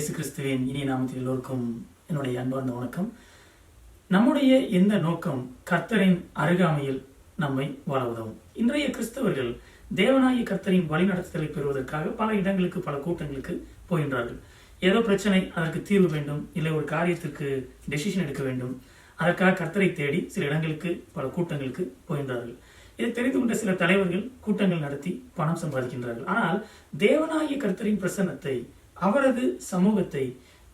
இயேசு கிறிஸ்துவின் இனிய நாமத்தில் எல்லோருக்கும் என்னுடைய அன்பார்ந்த வணக்கம். நம்முடைய எந்த நோக்கம் கர்த்தரின் அருகாமையில் நம்மை வாழ உதவும். இன்றைய கிறிஸ்தவர்கள் தேவனாகிய கர்த்தரின் வழிநடத்துதலை பெறுவதற்காக பல இடங்களுக்கு பல கூட்டங்களுக்கு போகின்றார்கள். ஏதோ பிரச்சனை அதற்கு தீர்வு வேண்டும் இல்லை ஒரு காரியத்திற்கு டெசிஷன் எடுக்க வேண்டும் அதற்காக கர்த்தரை தேடி சில இடங்களுக்கு பல கூட்டங்களுக்கு போகின்றார்கள். இதை தெரிந்து கொண்ட சில தலைவர்கள் கூட்டங்கள் நடத்தி பணம் சம்பாதிக்கின்றார்கள். ஆனால் தேவனாகிய கர்த்தரின் பிரசன்னத்தை அவரது சமூகத்தை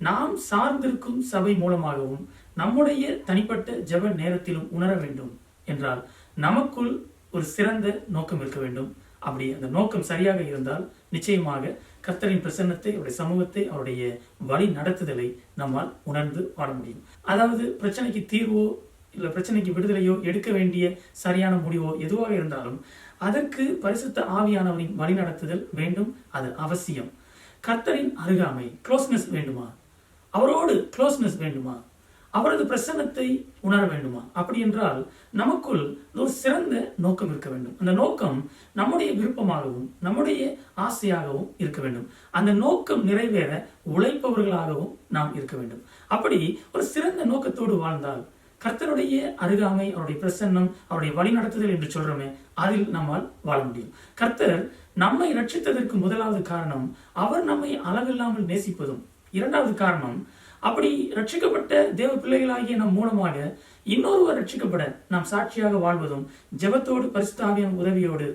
நாம் சார்ந்திருக்கும் சபை மூலமாகவும் நம்முடைய தனிப்பட்ட ஜெப நேரத்திலும் உணர வேண்டும் என்றால் நமக்குள் ஒரு சிறந்த நோக்கம் இருக்க வேண்டும். அப்படி அந்த நோக்கம் சரியாக இருந்தால் நிச்சயமாக கர்த்தரின் பிரசன்னத்தை அவருடைய சமூகத்தை அவருடைய வழி நடத்துதலை நம்மால் உணர்ந்து வாழ முடியும். அதாவது பிரச்சனைக்கு தீர்வோ இல்லை பிரச்சனைக்கு விடுதலையோ எடுக்க வேண்டிய சரியான முடிவோ எதுவாக இருந்தாலும் அதற்கு பரிசுத்த ஆவியானவரின் வழிநடத்துதல் வேண்டும். அது அவசியம். கர்த்தரின் அருகாமை க்ளோஸ்னஸ் வேண்டுமா? அவரோடு க்ளோஸ்னஸ் வேண்டுமா? அவரது பிரசன்னத்தை உணர வேண்டுமா? அப்படி என்றால் நமக்குள் ஒரு சிறந்த நோக்கம் இருக்க வேண்டும். அந்த நோக்கம் நம்முடைய விருப்பமாகவும் நம்முடைய ஆசையாகவும் இருக்க வேண்டும். அந்த நோக்கம் நிறைவேற உழைப்பவர்களாகவும் நாம் இருக்க வேண்டும். அப்படி ஒரு சிறந்த நோக்கத்தோடு வாழ்ந்தால் கர்த்தருடைய அருகாமை அவருடைய பிரசன்னம் அவருடைய வழிநடத்துதல் என்று சொல்றோமே அதில் நம்மால் வாழ முடியும். கர்த்தர் நம்மை ரட்சித்ததற்கு முதலாவது காரணம் அவர் நம்மை அளவில்லாமல் நேசிப்பதும். இரண்டாவது காரணம் அப்படி ரட்சிக்கப்பட்ட தேவ பிள்ளைகளாகிய நம் மூலமாக இன்னொருவர் ரட்சிக்கப்பட நாம் சாட்சியாக வாழ்வதும் ஜெபத்தோடு பரிசுத்தாவியம் உதவியோடு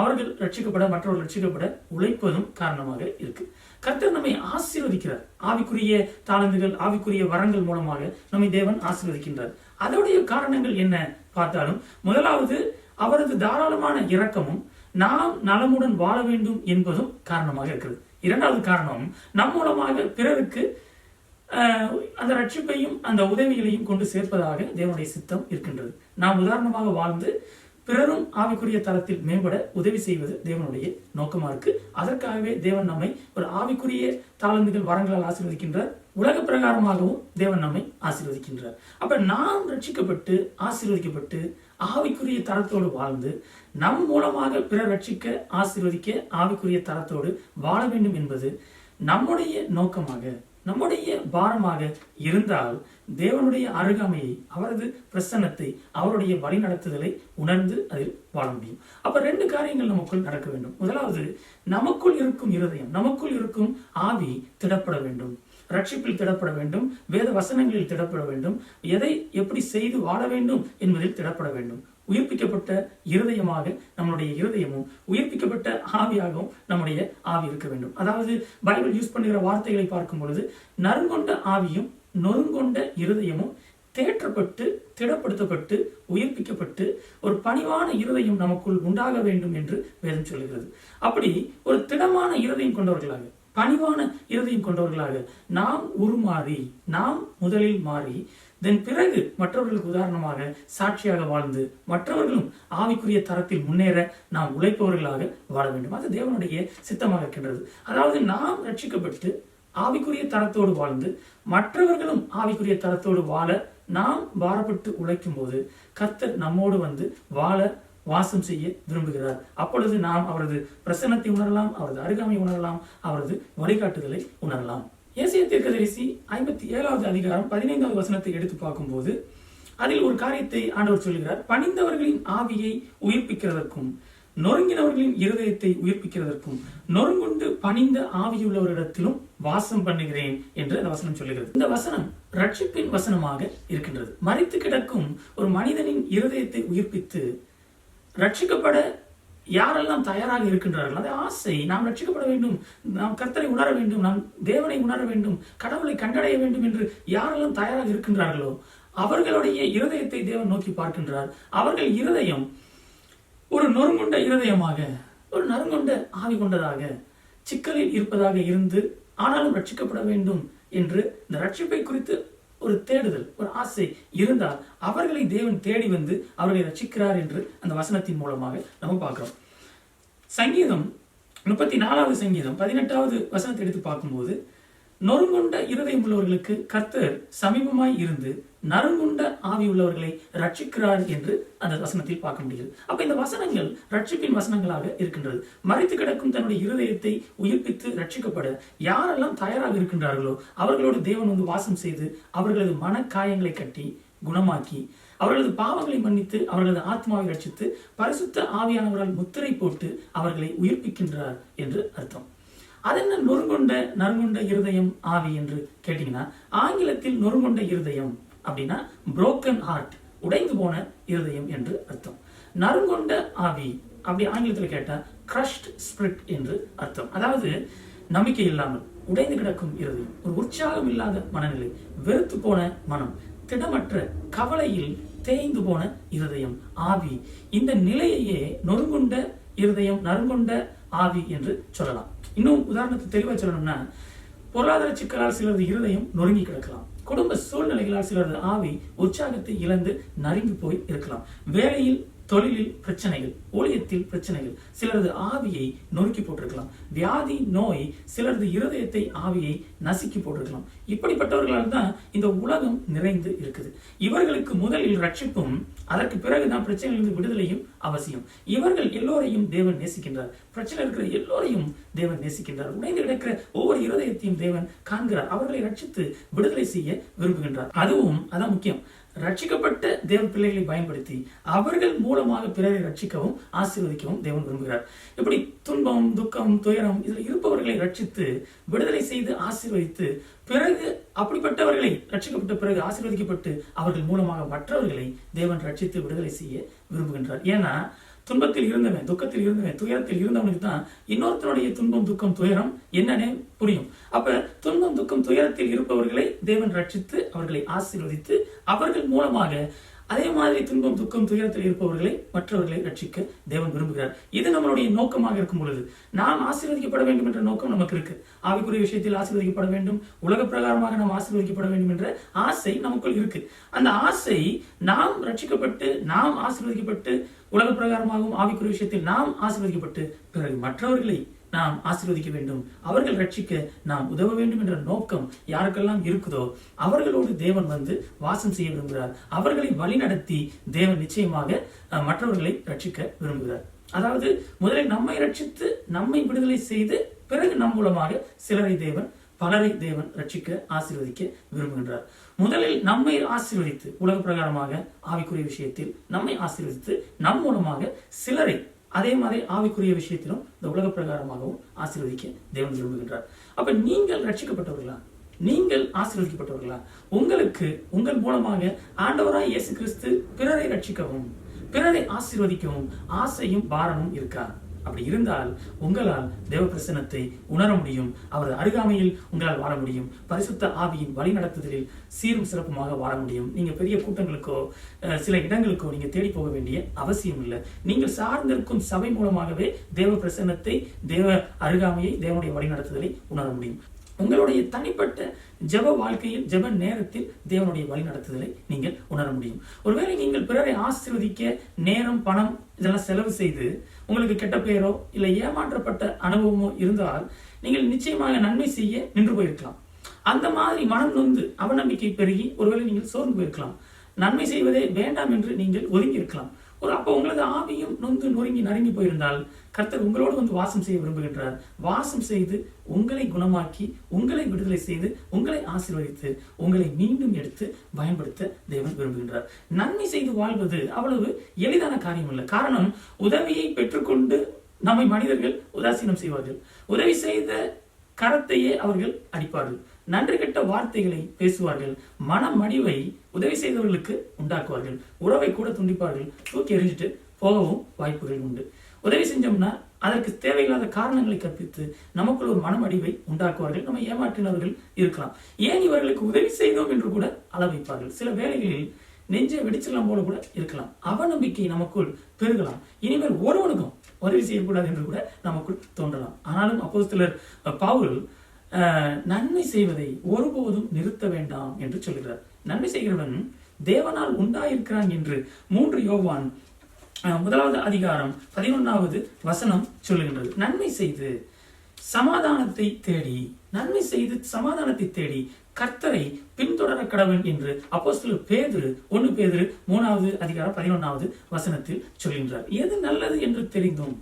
அவர்கள் ரட்சிக்கப்பட மற்றவர்கள் ரட்சிக்கப்பட உழைப்பதும் காரணமாக இருக்கு. கர்த்தர் நம்மை ஆசீர்வதிக்கிறார். ஆவிக்குரிய தாளந்துகள் ஆவிக்குரிய வரங்கள் மூலமாக நம்மை தேவன் ஆசீர்வதிக்கின்றார். அதோடைய காரணங்கள் என்ன பார்த்தாலும் முதலாவது அவரது தாராளமான இரக்கமும் நாம் நலமுடன் வாழ வேண்டும் என்பதும் காரணமாக இருக்கிறது. இரண்டாவது காரணம் நம் மூலமாக பிறருக்கு அந்த ரட்சிப்பையும் அந்த உதவிகளையும் கொண்டு சேர்ப்பதாக தேவனுடைய சித்தம் இருக்கின்றது. நாம் உதாரணமாக வாழ்ந்து பிறரும் ஆவிக்குரிய தளத்தில் மேம்பட உதவி செய்வது தேவனுடைய நோக்கமா இருக்கு. அதற்காகவே தேவன் நம்மை ஒரு ஆவிக்குரிய தாளந்துகள் வரங்களால் ஆசீர்வதிக்கின்றார் உலக பிரகாரமாகவும் தேவன் நம்மை ஆசீர்வதிக்கின்றார். அப்ப நாம் ரட்சிக்கப்பட்டு ஆசீர்வதிக்கப்பட்டு ஆவிக்குரிய தரத்தோடு வாழ்ந்து நம் மூலமாக பிறர் ரட்சிக்க ஆசீர்வதிக்க ஆவிக்குரிய தரத்தோடு வாழ வேண்டும் என்பது நம்முடைய நோக்கமாக நம்முடைய பாரமாக இருந்தால் தேவனுடைய அருகாமையை அவரது பிரசன்னத்தை அவருடைய வழிநடத்துதலை உணர்ந்து அதில் வாழ முடியும். அப்ப ரெண்டு காரியங்கள் நமக்குள் நடக்க வேண்டும். முதலாவது நமக்குள் இருக்கும் இருதயம் நமக்குள் இருக்கும் ஆவி திடப்பட வேண்டும். ரட்சிப்பில் திடப்பட வேண்டும் வேத வசனங்களில் திடப்பட வேண்டும் எதை எப்படி செய்து வாழ வேண்டும் என்பதில் திடப்பட வேண்டும். உயிர்ப்பிக்கப்பட்ட இருதயமாக நம்மளுடைய இருதயமும் உயிர்ப்பிக்கப்பட்ட ஆவியாகவும் நம்முடைய ஆவி இருக்க வேண்டும். அதாவது பைபிள் யூஸ் பண்ணுகிற வார்த்தைகளை பார்க்கும் பொழுது நறுங்கொண்ட ஆவியும் நொறுங்கொண்ட இருதயமும் தேற்றப்பட்டு திடப்படுத்தப்பட்டு உயிர்ப்பிக்கப்பட்டு ஒரு பணிவான இருதயம் நமக்குள் உண்டாக வேண்டும் என்று வேதம் சொல்கிறது அப்படி ஒரு திடமான இருதயம் கொண்டவர்களாக பணிவான இருதயம் கொண்டவர்களாக நாம் உருமாறி நாம் முதலில் மாறி தென் பிறகு மற்றவர்களுக்கு உதாரணமாக சாட்சியாக வாழ்ந்து மற்றவர்களும் ஆவிக்குரிய தரத்தில் முன்னேற நாம் உழைப்பவர்களாக வாழ வேண்டும். அது தேவனுடைய சித்தமாக இருக்கின்றது. அதாவது நாம் ரட்சிக்கப்பட்டு ஆவிக்குரிய தரத்தோடு வாழ்ந்து மற்றவர்களும் ஆவிக்குரிய தரத்தோடு வாழ நாம் பாரப்பட்டு உழைக்கும் போது கர்த்தர் நம்மோடு வந்து வாழ வாசம் செய்ய விரும்புகிறார். அப்பொழுது நாம் அவரது பிரசன்னத்தை உணரலாம் அவரது அருகாமை உணரலாம் அவரது வழிகாட்டுதலை உணரலாம். ஏசிய தீர்க்கதரிசி ஐம்பத்தி ஏழாவது அதிகாரம் பதினைந்தாவது வசனத்தை எடுத்து பார்க்கும்போது அதில் ஒரு காரியத்தை ஆண்டவர் சொல்கிறார் பணிந்தவர்களின் ஆவியை உயிர்ப்பிக்கிறதற்கும் நொறுங்கினவர்களின் இருதயத்தை உயிர்ப்பிக்கிறதற்கும் நொறுங்குண்டு பணிந்த ஆவியுள்ளவரிடத்திலும் வாசம் பண்ணுகிறேன் என்று அந்த வசனம் சொல்லுகிறது. இந்த வசனம் ரட்சிப்பின் வசனமாக இருக்கின்றது. மறித்து கிடக்கும் ஒரு மனிதனின் இருதயத்தை உயிர்ப்பித்து ரட்சிக்கப்பட யாரெல்லாம் தயாராக இருக்கின்றார்கள் அது ஆசை. நாம் ரட்சிக்கப்பட வேண்டும். நாம் கர்த்தரை உணர வேண்டும். நாம் தேவனை உணர வேண்டும். கடவுளை கண்டடைய வேண்டும் என்று யாரெல்லாம் தயாராக இருக்கின்றார்களோ அவர்களுடைய இருதயத்தை தேவன் நோக்கி பார்க்கின்றார். அவர்கள் இருதயம் ஒரு நொறுங்குண்ட இருதயமாக ஒரு நறுங்குண்ட ஆவி கொண்டதாக சிக்கலில் இருப்பதாக இருந்து ஆனாலும் ரட்சிக்கப்பட வேண்டும் என்று இந்த ரட்சிப்பை குறித்து ஒரு தேடுதல் ஒரு ஆசை இருந்தால் அவர்களை தேவன் தேடி வந்து அவர்களை ரசிக்கிறார் என்று அந்த வசனத்தின் மூலமாக நம்ம பார்க்கிறோம். சங்கீதம் முப்பத்தி நாலாவது சங்கீதம் பதினெட்டாவது வசனத்தை எடுத்து பார்க்கும்போது நொறுங்குண்ட இருதயம் உள்ளவர்களுக்கு கர்த்தர் சமீபமாய் இருந்து நறுங்குண்ட ஆவி உள்ளவர்களை ரட்சிக்கிறார் என்று அந்த வசனத்தில் பார்க்க முடியுது அப்ப இந்த வசனங்கள் ரட்சிப்பின் வசனங்களாக இருக்கின்றது. மறைத்து கிடக்கும் தன்னுடைய இருதயத்தை உயிர்ப்பித்து ரட்சிக்கப்பட யாரெல்லாம் தயாராக இருக்கின்றார்களோ அவர்களோடு தேவன் வந்து வாசம் செய்து அவர்களது மனக்காயங்களை கட்டி குணமாக்கி அவர்களது பாவங்களை மன்னித்து அவர்களது ஆத்மாவை ரட்சித்து பரிசுத்த ஆவியானவரால் முத்திரை போட்டு அவர்களை உயிர்ப்பிக்கின்றார் என்று அர்த்தம். அதென்ன நொறுங்கொண்ட நறுங்குண்ட இருதயம் ஆவி என்று கேட்டீங்கன்னா ஆங்கிலத்தில் நொறுங்கொண்ட இருதயம் அப்படின்னா புரோக்கன் ஹார்ட் உடைந்து போன இருதயம் என்று அர்த்தம். நறுங்குண்ட ஆவி அப்படி ஆங்கிலத்தில் கேட்டா கிரஷ்ட் ஸ்பிரிட் என்று அர்த்தம். அதாவது நம்பிக்கை இல்லாமல் உடைந்து கிடக்கும் இருதயம் ஒரு உற்சாகம் இல்லாத மனநிலை வெறுத்து போன மனம் திடமற்ற கவலையில் தேய்ந்து போன இருதயம் ஆவி. இந்த நிலையையே நொறுங்குண்ட இருதயம் நறுங்குண்ட ஆவி என்று சொல்லலாம். இன்னும் உதாரணத்துக்கு தெளிவா சொல்லணும்னா பொருளாதார சிக்கலால் சிலரது இருதயம் நொறுங்கி கிடக்கலாம். குடும்ப சூழ்நிலைகளால் சிலரது ஆவி உற்சாகத்தை இழந்து நறுங்கி போய் இருக்கலாம். வேலையில் தொழிலில் பிரச்சனைகள் ஊழியத்தில் பிரச்சனைகள் சிலரது ஆவியை நொறுக்கி போட்டிருக்கலாம். வியாதி நோய் சிலரது இருதயத்தை ஆவியை நசுக்கி போட்டிருக்கலாம். இப்படிப்பட்டவர்களால் தான் இந்த உலகம் நிறைந்து இருக்குது. இவர்களுக்கு முதலில் ரட்சிப்பும் அதற்கு பிறகுதான் பிரச்சனைகளிலிருந்து விடுதலையும் அவசியம். இவர்கள் எல்லோரையும் தேவன் நேசிக்கின்றார். பிரச்சனை இருக்கிற எல்லோரையும் தேவன் நேசிக்கின்றார். உடைந்து கிடக்கிற ஒவ்வொரு இருதயத்தையும் தேவன் காண்கிறார். அவர்களை ரட்சித்து விடுதலை செய்ய விரும்புகின்றார். அதுவும் அதான் முக்கியம். ரட்சிக்கப்பட்ட தேவ பிள்ளைகளை பயன்படுத்தி அவர்கள் மூலமாக பிறரை ரட்சிக்கவும் ஆசீர்வதிக்கவும் தேவன் விரும்புகிறார். இப்படி துன்பம் துக்கம் துயரம் இதில் இருப்பவர்களை ரட்சித்து விடுதலை செய்து ஆசீர்வதித்து பிறகு அப்படிப்பட்டவர்களை ரட்சிக்கப்பட்ட பிறகு ஆசீர்வதிக்கப்பட்டு அவர்கள் மூலமாக மற்றவர்களை தேவன் ரட்சித்து விடுதலை செய்ய விரும்புகின்றார். ஏன்னா துன்பத்தில் இருந்தவன் துக்கத்தில் இருந்தவன் துயரத்தில் இருந்தவனுக்கு தான் இன்னொருத்தனுடைய துன்பம் துக்கம் துயரம் என்னன்னு புரியும். அப்ப துன்பம் துக்கம் துயரத்தில் இருப்பவர்களை தேவன் ரட்சித்து அவர்களை ஆசீர்வதித்து அவர்கள் மூலமாக அதே மாதிரி துன்பம் துக்கம் துயரத்தில் இருப்பவர்களை மற்றவர்களை ரட்சிக்க தேவன் விரும்புகிறார். இது நம்மளுடைய நோக்கமாக இருக்கும் பொழுது நாம் ஆசீர்வதிக்கப்பட வேண்டும் என்ற நோக்கம் நமக்கு இருக்கு. ஆவிக்குரிய விஷயத்தில் ஆசீர்வதிக்கப்பட வேண்டும் உலக பிரகாரமாக நாம் ஆசீர்வதிக்கப்பட வேண்டும் என்ற ஆசை நமக்குள் இருக்கு. அந்த ஆசை நாம் ரட்சிக்கப்பட்டு நாம் ஆசீர்வதிக்கப்பட்டு உலக பிரகாரமாகவும் ஆவிக்குரிய விஷயத்தில் நாம் ஆசீர்வதிக்கப்பட்டு பிறகு மற்றவர்களை நாம் ஆசீர்வதிக்க வேண்டும். அவர்கள் ரட்சிக்க நாம் உதவ வேண்டும் என்ற நோக்கம் யாருக்கெல்லாம் இருக்குதோ அவர்களோடு தேவன் வந்து வாசம் செய்ய விரும்புகிறார். அவர்களை வழிநடத்தி தேவன் நிச்சயமாக அஹ், மற்றவர்களை ரட்சிக்க விரும்புகிறார். அதாவது முதலில் நம்மை ரட்சித்து நம்மை விடுதலை செய்து பிறகு நம் மூலமாக சிலரை தேவன் பலரை தேவன் ரட்சிக்க ஆசீர்வதிக்க விரும்புகின்றார். முதலில் நம்மை ஆசீர்வதித்து உலக பிரகாரமாக ஆவிக்குரிய விஷயத்தில் நம்மை ஆசீர்வதித்து நம் மூலமாக சிலரை அதே மாதிரி ஆவிக்குரிய விஷயத்திலும் இந்த உலக பிரகாரமாகவும் ஆசீர்வதிக்க தேவன் விரும்புகின்றார். அப்ப நீங்கள் ரட்சிக்கப்பட்டவர்களா? நீங்கள் ஆசீர்வதிக்கப்பட்டவர்களா? உங்களுக்கு உங்கள் மூலமாக ஆண்டவராய் இயேசு கிறிஸ்து பிறரை ரட்சிக்கவும் பிறரை ஆசீர்வதிக்கவும் ஆசையும் பாரமும் இருக்கா? அப்படி இருந்தால் உங்களால் தேவ பிரசன்னத்தை உணர முடியும். அவரது அருகாமையில் உங்களால் வாழ முடியும். பரிசுத்த ஆவியின் வழி நடத்துதலில் சீரும் சிறப்புமாக வாழ முடியும். நீங்க பெரிய கூட்டங்களுக்கோ சில இடங்களுக்கோ நீங்க தேடி போக வேண்டிய அவசியம் இல்லை நீங்கள் சார்ந்திருக்கும் சபை மூலமாகவே தேவ பிரசன்னத்தை தேவ அருகாமையை தேவனுடைய வழி நடத்துதலை உணர முடியும். உங்களுடைய தனிப்பட்ட ஜெப வாழ்க்கையில் ஜெப நேரத்தில் தேவனுடைய வழி நடத்துதலை நீங்கள் உணர முடியும். ஒருவேளை நீங்கள் பிறரை ஆசீர்வதிக்க நேரம் பணம் இதெல்லாம் செலவு செய்து உங்களுக்கு கெட்ட பெயரோ இல்லை ஏமாற்றப்பட்ட அனுபவமோ இருந்தால் நீங்கள் நிச்சயமாக நன்மை செய்ய நின்று போயிருக்கலாம். அந்த மாதிரி மனம் நொந்து அவநம்பிக்கை பெருகி ஒருவேளை நீங்கள் சோர்ந்து போயிருக்கலாம். நன்மை செய்வதே வேண்டாம் என்று நீங்கள் ஒதுங்கி இருக்கலாம் ஒரு அப்போ உங்களது ஆவியும் நொந்து நொறுங்கி நறுங்கி போயிருந்தால் கர்த்தர் உங்களோடு வந்து வாசம் செய்ய விரும்புகின்றார். வாசம் செய்து உங்களை குணமாக்கி உங்களை விடுதலை செய்து உங்களை ஆசீர்வதித்து உங்களை மீண்டும் எடுத்து பயன்படுத்த தேவன் விரும்புகின்றார். நன்மை செய்து வாழ்வது அவ்வளவு எளிதான காரியம் இல்லை காரணம் உதவியை பெற்றுக்கொண்டு நம்மை மனிதர்கள் உதாசீனம் செய்வார்கள். உதவி செய்த கரத்தையே அவர்கள் அடிப்பார்கள். நன்றி கெட்ட வார்த்தைகளை பேசுவார்கள். மன மடிவை உதவி செய்தவர்களுக்கு உண்டாக்குவார்கள். உறவை கூட துண்டிப்பார்கள். தூக்கி எறிஞ்சிட்டு போகவும் வாய்ப்புகள் உண்டு. உதவி செஞ்சோம்னா அதற்கு தேவையில்லாத காரணங்களை கற்பித்து நமக்குள் ஒரு மனமடிவை உண்டாக்குவார்கள். நம்ம ஏமாற்றினவர்கள் இருக்கலாம். ஏன் இவர்களுக்கு உதவி செய்தோம் என்று கூட அளவைப்பார்கள். சில வேளைகளில் நெஞ்சை வெடிச்சிடலாம் போல கூட இருக்கலாம். அவநம்பிக்கை நமக்குள் பெருகலாம். இனிமேல் ஒருவனுக்கும் உதவி செய்யக்கூடாது என்று கூட நமக்குள் தோன்றலாம். ஆனாலும் அப்போது சிலர் அஹ், நன்மை செய்வதை ஒருபோதும் நிறுத்த வேண்டாம் என்று சொல்கிறார். நன்மை செய்கிறவன் தேவனால் உண்டாயிருக்கிறான் என்று மூன்று யோவான் முதலாவது அதிகாரம் பதினொன்றாவது வசனம் சொல்லுகின்றது. நன்மை செய்து சமாதானத்தை தேடி நன்மை செய்து சமாதானத்தை தேடி கர்த்தரை பின்தொடர கடவன் என்று அப்போஸ்தலர் பேதுரு ஒன்று பேதுரு மூணாவது அதிகாரம் பதினொன்றாவது வசனத்தில் சொல்கின்றார். எது நல்லது என்று தெரிந்தும்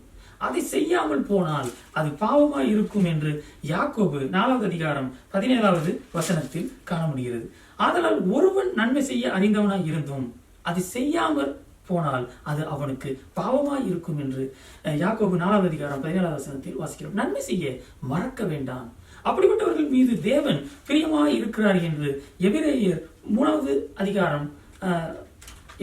அதை செய்யாமல் போனால் அது பாவமாய் இருக்கும் என்று யாக்கோபு நாலாவது அதிகாரம் பதினேழாவது வசனத்தில் காண முடிகிறது ஆதலால் ஒருவன் நன்மை செய்ய அறிந்தவனாய் இருந்தும் அதை செய்யாமல் போனால் அது அவனுக்கு பாவமாய் இருக்கும் என்று யாக்கோபு நாலாவது அதிகாரம் பதினேழாவது வசனத்தில் வாசிக்கிறோம். நன்மை செய்ய மறக்க வேண்டாம். அப்படிப்பட்டவர்கள் மீது தேவன் பிரியமாய் இருக்கிறார் என்று எபிரேயர் மூணாவது அதிகாரம்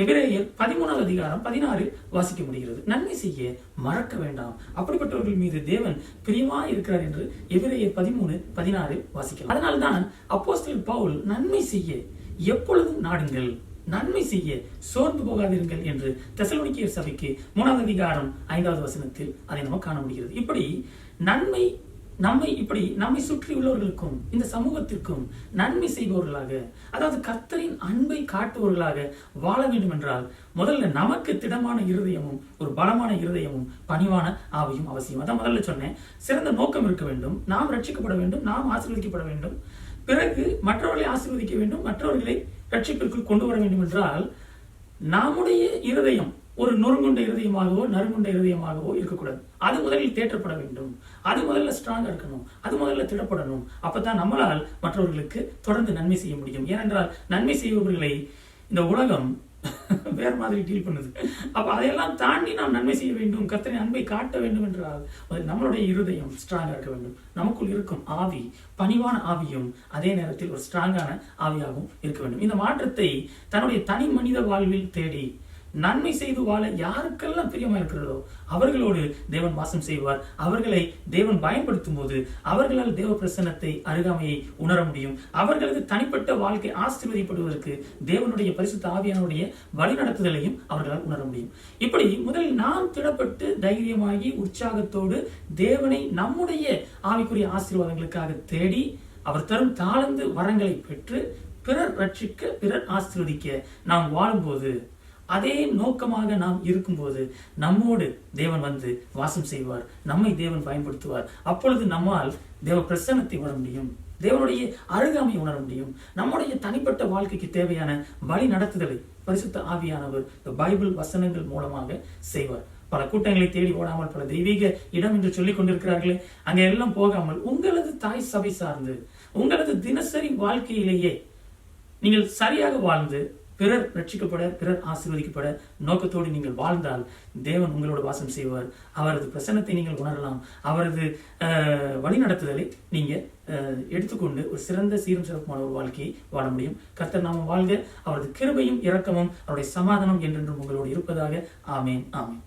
எபிரேயர் பதிமூணாவது அதிகாரம் பதினாறில் வாசிக்க முடிகிறது. நன்மை செய்ய மறக்க வேண்டாம். அப்படிப்பட்டவர்கள் மீது தேவன் பிரியமா இருக்கிறார் என்று எபிரேயர் பதிமூணு பதினாறில் வாசிக்கலாம். அதனால்தான் அப்போஸ்தல் பவுல் நன்மை செய்ய எப்பொழுதும் நாடுங்கள். நன்மை செய்ய சோர்ந்து போகாதிருங்கள் என்று தெசலோனிக்கேயர் சபைக்கு மூணாவது அதிகாரம் ஐந்தாவது வசனத்தில் அதை நம்ம காண முடிகிறது. இப்படி நன்மை நம்மை இப்படி நம்மை சுற்றி உள்ளவர்களுக்கும் இந்த சமூகத்திற்கும் நன்மை செய்பவர்களாக அதாவது கர்த்தரின் அன்பை காட்டுபவர்களாக வாழ வேண்டும் என்றால் முதல்ல நமக்கு திடமான இருதயமும் ஒரு பலமான இருதயமும் பணிவான ஆவையும் அவசியம். அதான் முதல்ல சொன்னேன். சிறந்த நோக்கம் இருக்க வேண்டும். நாம் ரட்சிக்கப்பட வேண்டும். நாம் ஆசீர்வதிக்கப்பட வேண்டும். பிறகு மற்றவர்களை ஆசீர்வதிக்க வேண்டும். மற்றவர்களை ரட்சிப்பிற்குள் கொண்டு வர வேண்டும் என்றால் நம்முடைய இருதயம் ஒரு நொறுங்குண்ட இருதயமாகவோ நறுங்குண்ட இருதயமாகவோ இருக்கக்கூடாது. அது முதலில் தேற்றப்பட வேண்டும். அது முதல்ல ஸ்ட்ராங்கா இருக்கணும். அது முதல்ல திடப்படணும். அப்பதான் நம்மளால் மற்றவர்களுக்கு தொடர்ந்து நன்மை செய்ய முடியும். ஏனென்றால் நன்மை செய்பவர்களை இந்த உலகம் வேற மாதிரி டீல் பண்ணுது. அப்போ அதையெல்லாம் தாண்டி நாம் நன்மை செய்ய வேண்டும் கத்தனை அன்பை காட்ட வேண்டும் என்றால் நம்மளுடைய இருதயம் ஸ்ட்ராங்கா இருக்க வேண்டும். நமக்குள் இருக்கும் ஆவி பணிவான ஆவியும் அதே நேரத்தில் ஒரு ஸ்ட்ராங்கான ஆவியாகவும் இருக்க வேண்டும். இந்த மாற்றத்தை தன்னுடைய தனி மனித வாழ்வில் தேடி நன்மை செய்து வாழ யாருக்கெல்லாம் பிரியமா இருக்கிறதோ அவர்களோடு தேவன் வாசம் செய்வார். அவர்களை தேவன் பயன்படுத்தும் போது அவர்களால் தேவ பிரசன்னத்தை அருகாமையை உணர முடியும். அவர்களது தனிப்பட்ட வாழ்க்கை ஆசீர்வதிப்படுவதற்கு தேவனுடைய பரிசுத்த ஆவியானுடைய வழிநடத்துதலையும் அவர்களால் உணர முடியும். இப்படி முதலில் நாம் திடப்பட்டு தைரியமாகி உற்சாகத்தோடு தேவனை நம்முடைய ஆவிக்குரிய ஆசீர்வாதங்களுக்காக தேடி அவர் தரும் தாழ்ந்து வரங்களை பெற்று பிறர் ரட்சிக்க பிறர் ஆசீர்வதிக்க நாம் வாழும்போது அதே நோக்கமாக நாம் இருக்கும்போது நம்மோடு தேவன் வந்து வாசம் செய்வார் நம்மை தேவன் பயன்படுத்துவார். அப்பொழுது நம்மால் தேவ பிரசன்னத்தை உணர முடியும் தேவனுடைய அருகாமை உணர முடியும். நம்முடைய தனிப்பட்ட வாழ்க்கைக்கு தேவையான வழி நடத்துதலை பரிசுத்த ஆவியானவர் இந்த பைபிள் வசனங்கள் மூலமாக செய்வார். பல கூட்டங்களை தேடி ஓடாமல் பல தெய்வீக இடம் என்று சொல்லிக் கொண்டிருக்கிறார்களே அங்க எல்லாம் போகாமல் உங்களது தாய் சபை சார்ந்து உங்களது தினசரி வாழ்க்கையிலேயே நீங்கள் சரியாக வாழ்ந்து பிறர் ரட்சிக்கப்பட பிறர் ஆசீர்வதிக்கப்பட நோக்கத்தோடு நீங்கள் வாழ்ந்தால் தேவன் உங்களோட வாசம் செய்வார். அவரது பிரசன்னத்தை நீங்கள் உணரலாம். அவரது வழிநடத்துதலை நீங்க அஹ், எடுத்துக்கொண்டு ஒரு சிறந்த சீரும் சிறப்புமான ஒரு வாழ்க்கையை வாழ முடியும். கர்த்தர் நாம வாழ்க. அவரது கிருபையும் இரக்கமும் அவருடைய சமாதானம் என்றென்றும் உங்களோடு இருப்பதாக. ஆமேன் ஆமேன்.